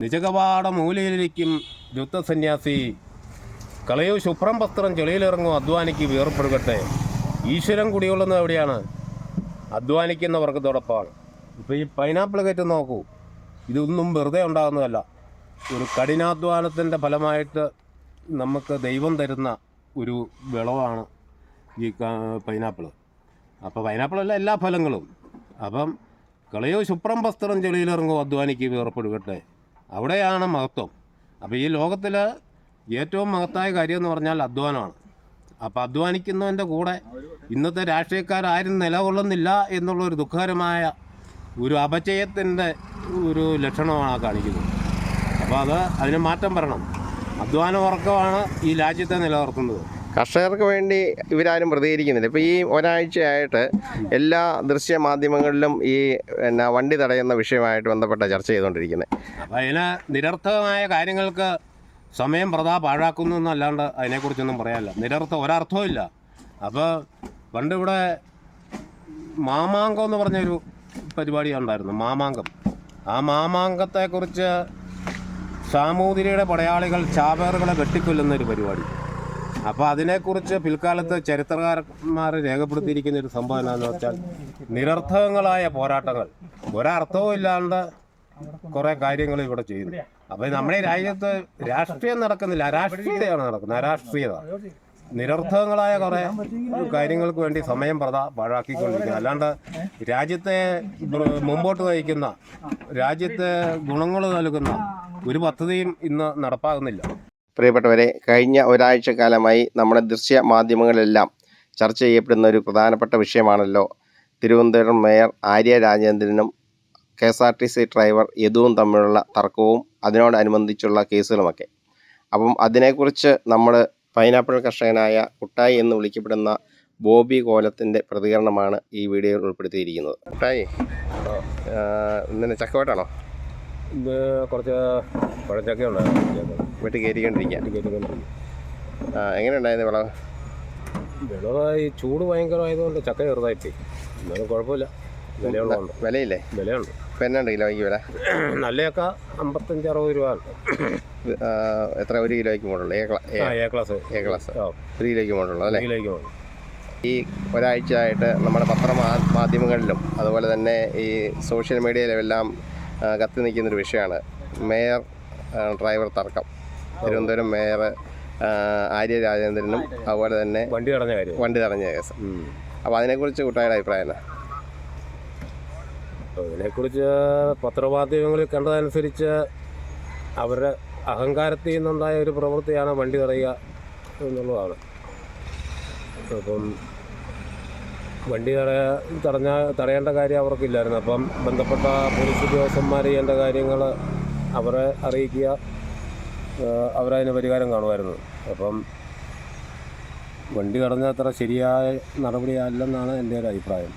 നിജകപാട മൂലയിലിരിക്കും രുദ്ധസന്യാസി കളയോ ശുഭ്രം വസ്ത്രം ചെളിയിലിറങ്ങും അധ്വാനിക്ക് വേർപ്പെടുകട്ടെ ഈശ്വരൻ കുടികൊള്ളുന്നത് എവിടെയാണ്? അധ്വാനിക്കുന്ന വർഗത്തോടൊപ്പമാണ് ഇപ്പോൾ ഈ പൈനാപ്പിൾ കയറ്റം നോക്കൂ. ഇതൊന്നും വെറുതെ ഉണ്ടാകുന്നതല്ല. ഒരു കഠിനാധ്വാനത്തിന്റെ ഫലമായിട്ട് നമുക്ക് ദൈവം തരുന്ന ഒരു വിളവാണ് ഈ പൈനാപ്പിൾ. അപ്പോൾ പൈനാപ്പിളല്ല എല്ലാ ഫലങ്ങളും. അപ്പം കളയോ ശുപ്രം വസ്ത്രം ചെളിയിലിറങ്ങും അധ്വാനിക്ക് വേർപ്പെടുകട്ടെ അവിടെയാണ് മഹത്വം. അപ്പോൾ ഈ ലോകത്തിൽ ഏറ്റവും മഹത്തായ കാര്യം എന്ന് പറഞ്ഞാൽ അധ്വാനമാണ്. അപ്പോൾ അധ്വാനിക്കുന്നവന്റെ കൂടെ ഇന്നത്തെ രാഷ്ട്രീയക്കാരും നിലകൊള്ളുന്നില്ല എന്നുള്ള ഒരു ദുഃഖകരമായ ഒരു അപചയത്തിന്റെ ഒരു ലക്ഷണമാണ് കാണിക്കുന്നത്. അപ്പോൾ അത് അതിന് മാറ്റം വരണം. അധ്വാന വർഗമാണ് ഈ രാജ്യത്തെ നിലനിർത്തുന്നത്. കർഷകർക്ക് വേണ്ടി ഇവരാരും പ്രതികരിക്കുന്നില്ല. ഇപ്പോൾ ഈ ഒരാഴ്ചയായിട്ട് എല്ലാ ദൃശ്യ മാധ്യമങ്ങളിലും ഈ പിന്നെ വണ്ടി തടയുന്ന വിഷയമായിട്ട് ബന്ധപ്പെട്ട ചർച്ച ചെയ്തുകൊണ്ടിരിക്കുന്നത് അപ്പം അതിന് നിരർത്ഥകമായ കാര്യങ്ങൾക്ക് സമയം പ്രതാ പാഴാക്കുന്നു എന്നല്ലാണ്ട് അതിനെക്കുറിച്ചൊന്നും പറയാനില്ല. നിരർത്ഥ ഒരർത്ഥവും ഇല്ല. അപ്പോൾ പണ്ട് ഇവിടെ മാമാങ്കം എന്ന് പറഞ്ഞൊരു പരിപാടി ഉണ്ടായിരുന്നു മാമാങ്കം. ആ മാമാങ്കത്തെക്കുറിച്ച് സാമൂതിരിയുടെ പടയാളികൾ ചാവേറുകളെ വെട്ടിക്കൊല്ലുന്ന ഒരു പരിപാടി. അപ്പോൾ അതിനെക്കുറിച്ച് പിൽക്കാലത്ത് ചരിത്രകാരന്മാർ രേഖപ്പെടുത്തിയിരിക്കുന്ന ഒരു സംഭവം എന്താണെന്ന് വെച്ചാൽ നിരർത്ഥകങ്ങളായ പോരാട്ടങ്ങൾ. ഒരർത്ഥവും ഇല്ലാണ്ട് കുറേ കാര്യങ്ങൾ ഇവിടെ ചെയ്യുന്നു. അപ്പോൾ നമ്മുടെ രാജ്യത്ത് രാഷ്ട്രീയം നടക്കുന്നില്ല. അരാഷ്ട്രീയതയാണ് നടക്കുന്നത്. അരാഷ്ട്രീയത. നിരർത്ഥകങ്ങളായ കുറേ കാര്യങ്ങൾക്ക് വേണ്ടി സമയം പ്രത പാഴാക്കിക്കൊണ്ടിരിക്കുന്നത് അല്ലാണ്ട് രാജ്യത്തെ മുമ്പോട്ട് നയിക്കുന്ന രാജ്യത്തെ ഗുണങ്ങൾ നൽകുന്ന ഒരു പദ്ധതിയും ഇന്ന് നടപ്പാകുന്നില്ല. പ്രിയപ്പെട്ടവരെ കഴിഞ്ഞ ഒരാഴ്ച കാലമായി നമ്മുടെ ദൃശ്യ മാധ്യമങ്ങളിലെല്ലാം ചർച്ച ചെയ്യപ്പെടുന്ന ഒരു പ്രധാനപ്പെട്ട വിഷയമാണല്ലോ. Thiruvananthapuram mayor Arya രാജേന്ദ്രനും K S R T C driver യദുവും തമ്മിലുള്ള തർക്കവും അതിനോടനുബന്ധിച്ചുള്ള കേസുകളുമൊക്കെ. അപ്പം അതിനെക്കുറിച്ച് നമ്മൾ പൈനാപ്പിൾ കർഷകനായ കുട്ടായി എന്ന് വിളിക്കപ്പെടുന്ന ബോബി കോലത്തിന്റെ പ്രതികരണമാണ് ഈ വീഡിയോയിൽ ഉൾപ്പെടുത്തിയിരിക്കുന്നത്. കുട്ടായി ഇന്നലെ ചക്കവട്ടാണോ? ഇത് കുറച്ച് പഴച്ചക്ക ഉണ്ടായിരുന്നു വീട്ടിൽ കയറിക്കൊണ്ടിരിക്കുക. എങ്ങനെയുണ്ടായിരുന്നു വിളവ്? വിളവ് ഈ ചൂട് ഭയങ്കരമായതുകൊണ്ട് ചക്ക ചെറുതായിപ്പോയി. എന്നാലും കുഴപ്പമില്ല. വിലയുള്ളതുണ്ട് വിലയില്ലേ? വിലയുണ്ട്. ഇപ്പം എന്നാണ്ട് കിലോയ്ക്ക് വില? നല്ല ചക്ക അമ്പത്തഞ്ച് അറുപത് രൂപ എത്ര ഒരു കിലോയ്ക്ക് മോഡുള്ളൂ എ ക്ലാസ്. A class. ഒരു കിലോയ്ക്ക് മോഡുള്ളൂ അല്ലേ? കിലോയ്ക്ക് പോകും ഈ ഒരാഴ്ചയായിട്ട് നമ്മുടെ പത്ര മാധ്യമങ്ങളിലും അതുപോലെ തന്നെ ഈ സോഷ്യൽ മീഡിയയിലെല്ലാം ആ, കത്തി നിൽക്കുന്നൊരു വിഷയമാണ്. മേയർ ഡ്രൈവർ തർക്കം. തിരുവനന്തപുരം മേയർ ആര്യ രാജേന്ദ്രനും അതുപോലെ തന്നെ വണ്ടി തടഞ്ഞ കാര്യം. വണ്ടി തടഞ്ഞ കേസ്. അപ്പോൾ അതിനെക്കുറിച്ച് കുട്ടായുടെ അഭിപ്രായം അതിനെക്കുറിച്ച് പത്രമാധ്യമങ്ങളിൽ കണ്ടതനുസരിച്ച് അവരുടെ അഹങ്കാരത്തിൽ നിന്നുണ്ടായ ഒരു പ്രവൃത്തിയാണ് വണ്ടി തടയുക എന്നുള്ളതാണ്. അപ്പം വണ്ടി തടയ തടഞ്ഞ തടയേണ്ട കാര്യം അവർക്കില്ലായിരുന്നു. അപ്പം ബന്ധപ്പെട്ട പോലീസ് ഉദ്യോഗസ്ഥന്മാർ ചെയ്യേണ്ട കാര്യങ്ങൾ അവരെ അറിയിക്കുക അവരതിന് പരിഹാരം കാണുമായിരുന്നു. അപ്പം വണ്ടി തടഞ്ഞ അത്ര ശരിയായ നടപടിയല്ലെന്നാണ് എന്റെ ഒരു അഭിപ്രായം.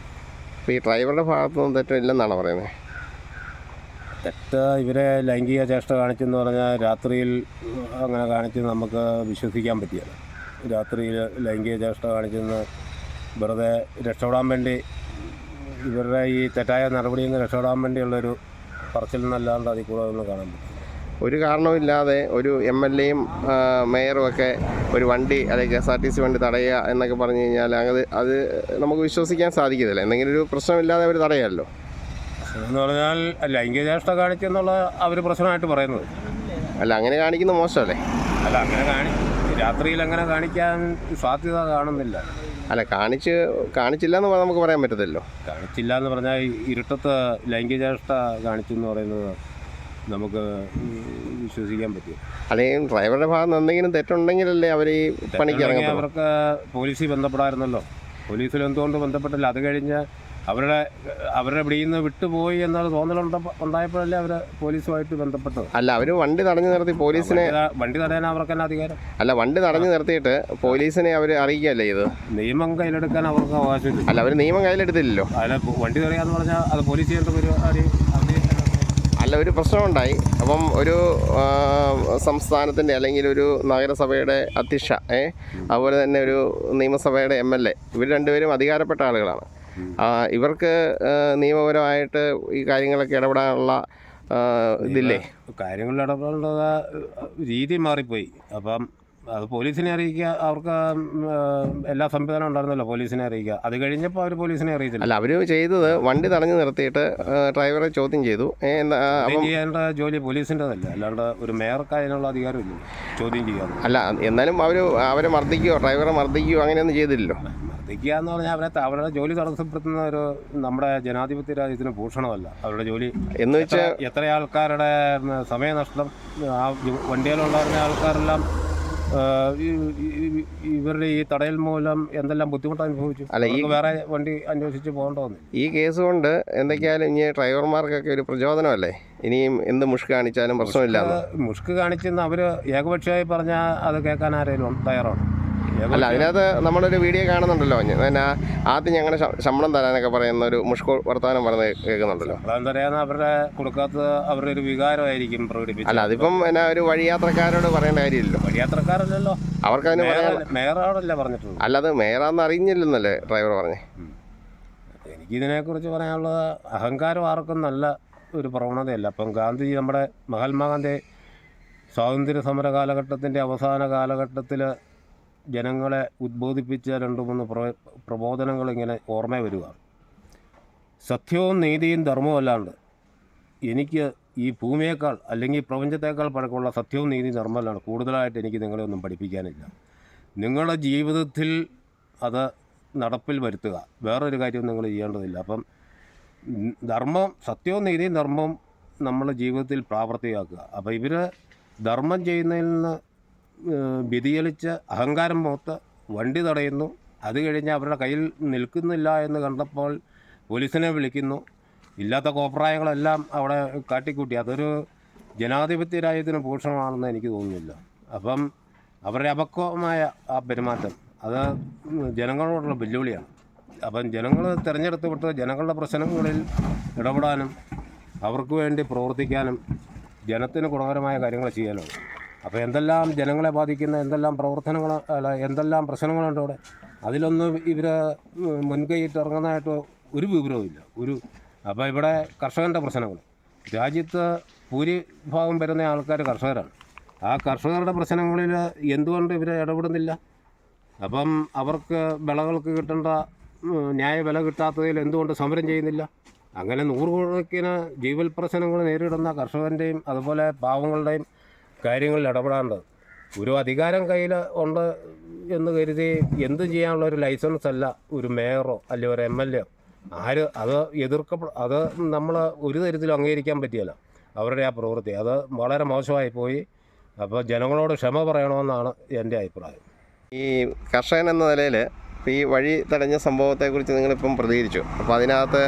അപ്പോൾ ഈ ഡ്രൈവറുടെ ഭാഗത്തുനിന്ന് തെറ്റില്ലെന്നാണ് പറയുന്നത് തെറ്റ് ഇവരെ ലൈംഗിക ചേഷ്ട കാണിച്ചെന്ന് പറഞ്ഞാൽ രാത്രിയിൽ അങ്ങനെ കാണിച്ച് നമുക്ക് വിശ്വസിക്കാൻ പറ്റിയല്ല രാത്രിയിൽ ലൈംഗിക ചേഷ്ട കാണിച്ചെന്ന് വെറുതെ രക്ഷപ്പെടാൻ വേണ്ടി ഇവരുടെ ഈ തെറ്റായ നടപടിയിൽ നിന്ന് രക്ഷപ്പെടാൻ വേണ്ടിയുള്ളൊരു പറച്ചിൽ നിന്നല്ലാണ്ട് അതിൽ കൂടെ ഒന്നും കാണാൻ പറ്റും ഒരു കാരണവുമില്ലാതെ ഒരു എം എൽ എയും മേയറും ഒക്കെ ഒരു വണ്ടി അല്ലെങ്കിൽ K S R T C വണ്ടി തടയുക എന്നൊക്കെ പറഞ്ഞു കഴിഞ്ഞാൽ അത് അത് നമുക്ക് വിശ്വസിക്കാൻ സാധിക്കത്തില്ല. എന്തെങ്കിലും ഒരു പ്രശ്നമില്ലാതെ അവർ തടയാമല്ലോ. എന്ന് പറഞ്ഞാൽ ലൈംഗിക ചേഷ്ട കാണിച്ചെന്നുള്ള അവർ പ്രശ്നമായിട്ട് പറയുന്നത്. അല്ല അങ്ങനെ കാണിക്കുന്ന മോശമല്ലേ? അല്ല അങ്ങനെ കാണി രാത്രിയിൽ അങ്ങനെ കാണിക്കാൻ സാധ്യത കാണുന്നില്ല. അല്ല കാണിച്ച് കാണിച്ചില്ല എന്ന് നമുക്ക് പറയാൻ പറ്റത്തില്ലോ കാണിച്ചില്ല എന്ന് പറഞ്ഞാൽ ഇരുട്ടത്ത് ലൈംഗിക ചേഷ്ട കാണിച്ചു എന്ന് പറയുന്നത് നമുക്ക് വിശ്വസിക്കാൻ പറ്റും. അല്ലെങ്കിൽ ഡ്രൈവറുടെ ഭാഗത്ത് എന്തെങ്കിലും തെറ്റുണ്ടെങ്കിലല്ലേ അവർ ഈ പണിക്ക് ഇറങ്ങത്തുള്ളൂ. അവർക്ക് പോലീസിൽ ബന്ധപ്പെടാമായിരുന്നല്ലോ പോലീസിൽ എന്തുകൊണ്ട് ബന്ധപ്പെട്ടില്ല? അത് കഴിഞ്ഞ് അവരുടെ അവരുടെ പിടിയിൽ നിന്ന് വിട്ടുപോയി എന്നുള്ള തോന്നലുണ്ട ഉണ്ടായപ്പോഴല്ലേ അവർ പോലീസുമായിട്ട് ബന്ധപ്പെട്ടത്? അല്ല അവർ വണ്ടി തടഞ്ഞു നിർത്തി പോലീസിനെ വണ്ടി തടയാൻ അവർക്ക് തന്നെ അധികാരം? അല്ല വണ്ടി തടഞ്ഞു നിർത്തിയിട്ട് പോലീസിനെ അവർ അറിയിക്കല്ലേ ഇത്? നിയമം കയ്യിലെടുക്കാൻ അവർക്ക് അവകാശമില്ല. അല്ല അവർ നിയമം കയ്യിലെടുത്തില്ലല്ലോ. അല്ല വണ്ടി തടയാന്ന് പറഞ്ഞാൽ അത് പോലീസ് ചെയ്യേണ്ട അവർ അല്ല ഒരു പ്രശ്നമുണ്ടായി. അപ്പം ഒരു സംസ്ഥാനത്തിന്റെ അല്ലെങ്കിൽ ഒരു നഗരസഭയുടെ അധ്യക്ഷ ഏ? അതുപോലെ തന്നെ ഒരു നിയമസഭയുടെ എം എൽ എ. ഇവർ രണ്ടുപേരും അധികാരപ്പെട്ട ആളുകളാണ്. ഇവർക്ക് നിയമപരമായിട്ട് ഈ കാര്യങ്ങളൊക്കെ ഇടപെടാനുള്ള ഇതില്ലേ? കാര്യങ്ങളിൽ ഇടപെടേണ്ട രീതി മാറിപ്പോയി. അപ്പം അത് പോലീസിനെ അറിയിക്കുക അവർക്ക് എല്ലാ സംവിധാനം ഉണ്ടായിരുന്നല്ലോ പോലീസിനെ അറിയിക്കുക. അത് കഴിഞ്ഞപ്പോൾ അവർ പോലീസിനെ അറിയിച്ചില്ല. അല്ല അവർ ചെയ്തത് വണ്ടി തടഞ്ഞു നിർത്തിയിട്ട് ഡ്രൈവറെ ചോദ്യം ചെയ്തു. ചെയ്യേണ്ട ജോലി പോലീസിന്റെതല്ല അല്ലാണ്ട് ഒരു മേയർക്ക് അതിനുള്ള അധികാരമില്ല. ചോദ്യം ചെയ്യാതെ അല്ല എന്നാലും അവർ അവരെ മർദ്ദിക്കുകയോ ഡ്രൈവറെ മർദ്ദിക്കുകയോ അങ്ങനെയൊന്നും ചെയ്തില്ല മർദ്ദിക്കുക എന്ന് പറഞ്ഞാൽ അവരെ അവരുടെ ജോലി തടസ്സപ്പെടുത്തുന്ന ഒരു നമ്മുടെ ജനാധിപത്യ രാജ്യത്തിന് ഭൂഷണമല്ല. അവരുടെ ജോലി എന്ന് വെച്ചാൽ എത്ര- ആൾക്കാരുടെ സമയനഷ്ടം ആ വണ്ടിയിലുണ്ടായിരുന്ന ആൾക്കാരെല്ലാം ഇവരുടെ ഈ തടയൽ മൂലം എന്തെല്ലാം ബുദ്ധിമുട്ട് അനുഭവിച്ചു അല്ല, ഈ- വേറെ വണ്ടി അന്വേഷിച്ച് പോകേണ്ടതെന്ന് ഈ കേസ് കൊണ്ട് എന്തൊക്കെയാലും ഇനി ഡ്രൈവർമാർക്കൊക്കെ ഒരു പ്രചോദനമല്ലേ? ഇനിയും എന്ത് മുഷ്ക് കാണിച്ചാലും പ്രശ്നമില്ല മുഷ്ക് കാണിച്ചെന്ന് അവർ ഏകപക്ഷമായി പറഞ്ഞാൽ അത് കേൾക്കാൻ ആരെങ്കിലും തയ്യാറാണ്? അല്ല അതിനകത്ത് നമ്മളൊരു വീഡിയോ കാണുന്നുണ്ടല്ലോ. പിന്നെ ആദ്യം ഞങ്ങളുടെ ശ- ശമ്പളം തരാനൊക്കെ പറയുന്ന ഒരു മുഷ്കോ വർത്തമാനം പറഞ്ഞ് കേൾക്കുന്നുണ്ടല്ലോ. അവരുടെ കൊടുക്കാത്തത് അവരുടെ ഒരു വികാരമായിരിക്കും പ്രകടിപ്പിച്ചത്. അല്ല അതിപ്പം എന്നാ ഒരു വഴിയാത്രക്കാരോട് പറയേണ്ട കാര്യമില്ലല്ലോ. വഴിയാത്രക്കാരല്ലല്ലോ. അവർക്ക് അതിന് മേയറാണല്ലേ പറഞ്ഞിട്ടുള്ളത് അല്ലാതെ മേയറാന്ന് അറിഞ്ഞില്ലെന്നല്ലേ ഡ്രൈവർ പറഞ്ഞേ? എനിക്കിതിനെക്കുറിച്ച് പറയാനുള്ളത് അഹങ്കാരം ആർക്കും നല്ല ഒരു പ്രവണതയല്ല. അപ്പം ഗാന്ധിജി നമ്മുടെ മഹാത്മാഗാന്ധി സ്വാതന്ത്ര്യ സമര കാലഘട്ടത്തിന്റെ അവസാന കാലഘട്ടത്തിൽ ജനങ്ങളെ ഉദ്ബോധിപ്പിച്ച രണ്ട് മൂന്ന് പ്ര പ്രബോധനങ്ങൾ ഇങ്ങനെ ഓർമ്മ വരിക സത്യവും നീതിയും ധർമ്മവും അല്ലാണ്ട് എനിക്ക് ഈ ഭൂമിയേക്കാൾ അല്ലെങ്കിൽ പ്രപഞ്ചത്തേക്കാൾ പഴക്കമുള്ള സത്യവും നീതിയും ധർമ്മമല്ലാണ് കൂടുതലായിട്ട് എനിക്ക് നിങ്ങളെ ഒന്നും പഠിപ്പിക്കാനില്ല. നിങ്ങളുടെ ജീവിതത്തിൽ അത് നടപ്പിൽ വരുത്തുക. വേറൊരു കാര്യവും നിങ്ങൾ ചെയ്യേണ്ടതില്ല. അപ്പം ധർമ്മം സത്യവും നീതിയും ധർമ്മവും നമ്മൾ ജീവിതത്തിൽ പ്രാവർത്തികമാക്കുക. അപ്പോൾ ഇവർ ധർമ്മം ചെയ്യുന്നതിൽ നിന്ന് വ്യതിചലിച്ച് അഹങ്കാരം പോത്ത് വണ്ടി തടയുന്നു. അത് കഴിഞ്ഞ് അവരുടെ കയ്യിൽ നിൽക്കുന്നില്ല എന്ന് കണ്ടപ്പോൾ പോലീസിനെ വിളിക്കുന്നു. ഇല്ലാത്ത കോപ്രായങ്ങളെല്ലാം അവിടെ കാട്ടിക്കൂട്ടി. അതൊരു ജനാധിപത്യ രാജ്യത്തിന് ഭൂഷണമാണെന്ന് എനിക്ക് തോന്നുന്നില്ല. അപ്പം അവരുടെ അപക്വമായ ആ പെരുമാറ്റം അത് ജനങ്ങളോടുള്ള വെല്ലുവിളിയാണ്. അപ്പം ജനങ്ങൾ തിരഞ്ഞെടുത്ത് വിട്ട് ജനങ്ങളുടെ പ്രശ്നങ്ങളിൽ ഇടപെടാനും അവർക്ക് വേണ്ടി പ്രവർത്തിക്കാനും ജനത്തിന് ഗുണകരമായ കാര്യങ്ങൾ ചെയ്യാനാണ് അപ്പോൾ എന്തെല്ലാം ജനങ്ങളെ ബാധിക്കുന്ന എന്തെല്ലാം പ്രവർത്തനങ്ങൾ അല്ല എന്തെല്ലാം പ്രശ്നങ്ങളുണ്ട് അവിടെ? അതിലൊന്നും ഇവർ മുൻകൈയിട്ട് ഇറങ്ങുന്നതായിട്ട് ഒരു വിവരവുമില്ല ഒരു അപ്പോൾ ഇവിടെ കർഷകന്റെ പ്രശ്നങ്ങൾ. രാജ്യത്ത് ഭൂരിഭാഗം വരുന്ന ആൾക്കാർ കർഷകരാണ്. ആ കർഷകരുടെ പ്രശ്നങ്ങളിൽ എന്തുകൊണ്ട് ഇവർ ഇടപെടുന്നില്ല? അപ്പം അവർക്ക് വിളകൾക്ക് കിട്ടേണ്ട ന്യായ വില കിട്ടാത്തതിൽ എന്തുകൊണ്ട് സമരം ചെയ്യുന്നില്ല? അങ്ങനെ നൂറുകണക്കിന് ജീവൽ പ്രശ്നങ്ങൾ നേരിടുന്ന കർഷകന്റെയും അതുപോലെ പാവങ്ങളുടെയും കാര്യങ്ങളിൽ ഇടപെടാണ്ട്. ഒരു അധികാരം കയ്യിൽ ഉണ്ട് എന്ന് കരുതി എന്തും ചെയ്യാനുള്ള ഒരു ലൈസൻസ് അല്ല ഒരു മേയറോ അല്ലെങ്കിൽ ഒരു എം എൽ എ. ആര് അത് എതിർക്കപ്പെ അത് നമ്മൾ ഒരു തരത്തിലും അംഗീകരിക്കാൻ പറ്റിയല്ല അവരുടെ ആ പ്രവൃത്തി. അത് വളരെ മോശമായി പോയി. അപ്പോൾ ജനങ്ങളോട് ക്ഷമ പറയണമെന്നാണ് എന്റെ അഭിപ്രായം. ഈ കർഷകൻ എന്ന നിലയിൽ ഈ വഴി തടഞ്ഞ സംഭവത്തെക്കുറിച്ച് നിങ്ങളിപ്പം പ്രതികരിച്ചു. അപ്പോൾ അതിനകത്ത്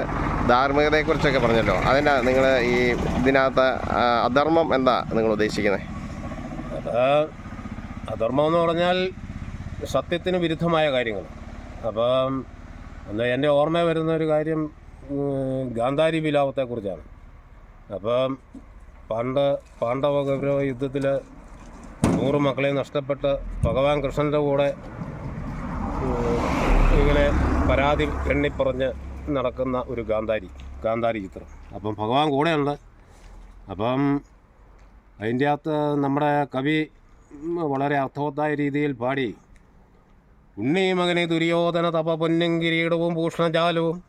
ധാർമ്മികതയെക്കുറിച്ചൊക്കെ പറഞ്ഞല്ലോ. അതിനാ നിങ്ങൾ ഈ ഇതിനകത്ത് അധർമ്മം എന്താ നിങ്ങൾ ഉദ്ദേശിക്കുന്നത് അധർമ്മം എന്ന് പറഞ്ഞാൽ സത്യത്തിന് വിരുദ്ധമായ കാര്യങ്ങൾ. അപ്പം എന്താ എന്റെ ഓർമ്മ വരുന്ന ഒരു കാര്യം ഗാന്ധാരി വിലാപത്തെക്കുറിച്ചാണ്. അപ്പം പാണ്ഡ പാണ്ഡവ ഗൗരവ യുദ്ധത്തിൽ നൂറ് മക്കളെ നഷ്ടപ്പെട്ട് ഭഗവാൻ കൃഷ്ണന്റെ കൂടെ ഇങ്ങനെ പരാതി എണ്ണിപ്പറഞ്ഞ് നടക്കുന്ന ഒരു ഗാന്ധാരി ഗാന്ധാരി ചിത്രം. അപ്പം ഭഗവാൻ കൂടെയുണ്ട്. അപ്പം അതിന്റെ അകത്ത് നമ്മുടെ കവി വളരെ അർത്ഥവത്തായ രീതിയിൽ പാടി. ഉണ്ണി മകനെ ദുര്യോധന തപ പൊന്നും കിരീടവും ഭൂഷണജാലവും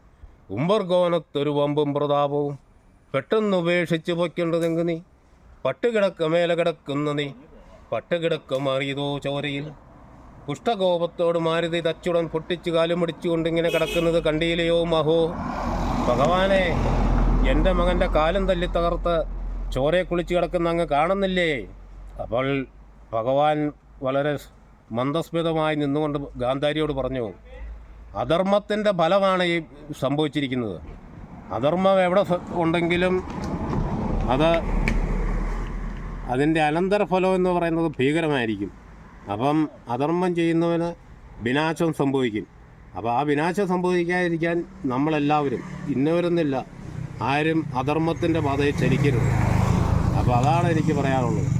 ഉമ്പർഗോനത്തൊരു വമ്പും പ്രതാപവും പെട്ടെന്ന് ഉപേക്ഷിച്ച് പൊയ്ക്കേണ്ടതെങ്ക് നീ. പട്ടുകിടക്ക മേലെ കിടക്കുന്ന നീ. പട്ടുകിടക്ക മാറിയതോ ചോരയിൽ. കുഷ്ഠകോപത്തോട് മാരുതി തച്ചുടൻ പൊട്ടിച്ചു കാലും പിടിച്ചുകൊണ്ടിങ്ങനെ കിടക്കുന്നത് കണ്ടിയിലെയോ മഹോ? ഭഗവാനെ എന്റെ മകന്റെ കാലം തല്ലി തകർത്ത് ചോരയെ കുളിച്ച് കിടക്കുന്ന അങ്ങ് കാണുന്നില്ലേ? അപ്പോൾ ഭഗവാൻ വളരെ മന്ദസ്മിതമായി നിന്നുകൊണ്ട് ഗാന്ധാരിയോട് പറഞ്ഞു അധർമ്മത്തിന്റെ ഫലമാണ് ഈ സംഭവിച്ചിരിക്കുന്നത്. അധർമ്മം എവിടെ ഉണ്ടെങ്കിലും അത് അതിന്റെ അനന്തരഫലം എന്ന് പറയുന്നത് ഭീകരമായിരിക്കും. അപ്പം അധർമ്മം ചെയ്യുന്നവന് വിനാശം സംഭവിക്കും. അപ്പോൾ ആ വിനാശം സംഭവിക്കാതിരിക്കാൻ നമ്മളെല്ലാവരും ഇന്നവരെന്നില്ല ആരും അധർമ്മത്തിന്റെ പാതയെ ചലിക്കരുത്. അപ്പോൾ അതാണ് എനിക്ക് പറയാനുള്ളത്.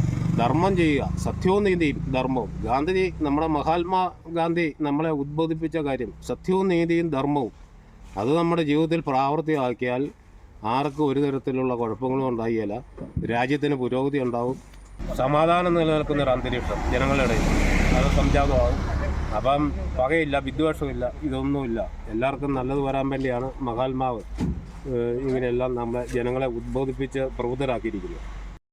ധർമ്മം ചെയ്യുക. സത്യവും നീതിയും ധർമ്മവും. ഗാന്ധിജി നമ്മുടെ മഹാത്മാ ഗാന്ധി നമ്മളെ ഉദ്ബോധിപ്പിച്ച കാര്യം സത്യവും നീതിയും ധർമ്മവും. അത് നമ്മുടെ ജീവിതത്തിൽ പ്രാവർത്തികമാക്കിയാൽ ആർക്കും ഒരു തരത്തിലുള്ള കുഴപ്പങ്ങളും ഉണ്ടായില്ല. രാജ്യത്തിന് പുരോഗതി ഉണ്ടാവും. സമാധാനം നിലനിൽക്കുന്ന ഒരു അന്തരീക്ഷം ജനങ്ങളുടെ ഇടയിൽ. അത് സംജാതമാകും അപ്പം പകയില്ല വിദ്വേഷമില്ല ഇതൊന്നുമില്ല. എല്ലാവർക്കും നല്ലത് വരാൻ വേണ്ടിയാണ് മഹാത്മാവ് ഇങ്ങനെയെല്ലാം നമ്മളെ ജനങ്ങളെ ഉദ്ബോധിപ്പിച്ച് പ്രബുദ്ധരാക്കിയിരിക്കുന്നത്.